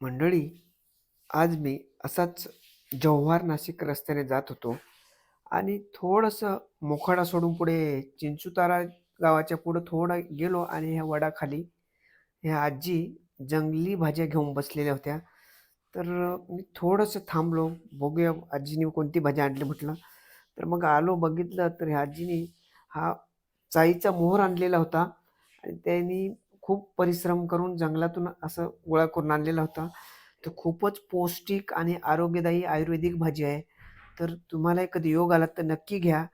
मंडळी आज मी असाच जव्हार नाशिक रस्त्याने जात होतो आणि थोडंसं मोखाडा सोडून पुढे चिंचुतारा गावाच्या पुढं थोडं गेलो आणि ह्या वडाखाली ह्या आजी जंगली भाज्या घेऊन बसलेल्या होत्या. तर मी थोडंसं थांबलो. बघूया आजीने कोणती भाजी आणली म्हटलं. तर मग आलो बघितलं तर ह्या आजीने हा चाईचा मोहर आणलेला होता आणि त्यांनी खूप परिश्रम करून जंगलातून असं गोळा करून आणलेला होता. तर खूपच पौष्टिक आणि आरोग्यदायी आयुर्वेदिक भाजी आहे. तर तुम्हाला कधी योग आला तर नक्की घ्या.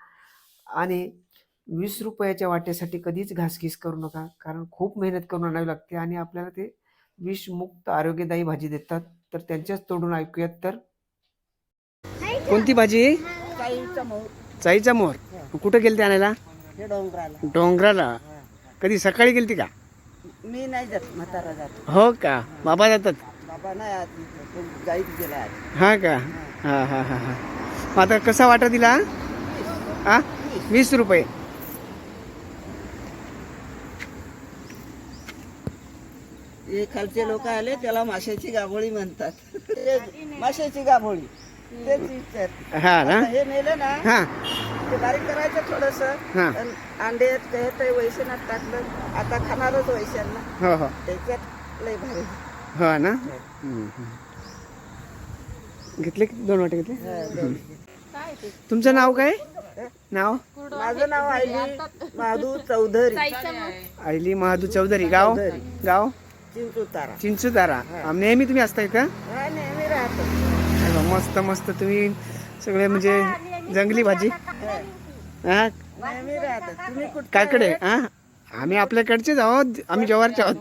आणि वीस रुपयाच्या वाट्यासाठी कधीच घासघीस करू नका. कारण खूप मेहनत करून आणावी लागते आणि आपल्याला ते विषमुक्त आरोग्यदायी भाजी देतात. तर त्यांच्याच तोडून ऐकूयात तर. कोणती भाजी? काहीचा मोर. चाईचा मोहर कुठं गेलती ते आणायला? हे डोंगराला. डोंगराला. कधी सकाळी गेलती का? मी नाही जात म्हातारा जातो. हो का? बाबा जातात? बाबा नाही. तो गाईत गेला आज हा का? हा हा हा हा. मग आता कसा वाटा दिला? हा? वीस रुपये. हे खालचे लोक आले त्याला माशाची गाभोळी म्हणतात. ते माशाची गाभोळी. तेच विचार. हा ना? हे नेलं ना हा. ते बारीक करायचं थोडस. हा. अंडे ते वैशानात टाकलं. आता खाणारच वैशांना हो हो. त्याच्यात लय भारी. हो ना? हम्म, हम्म. घेतले की दोन वाटे घेतले? हा, दोन. तुमचं नाव काय? नाव? माझं नाव आयली माधू चौधरी. आयली महादू चौधरी. गाव. गाव? चिंचुतारा. चिंचुतारा. आम- नेहमी तुम्ही असताय का? हा नेहमी राहतो. अरे वा, मस्त मस्त. तुम्ही सगळे म्हणजे जंगली भाजी? हा? काकडे हा? आम्ही आपल्याकडचेच आहोत आम्ही जव्हारचे आहोत.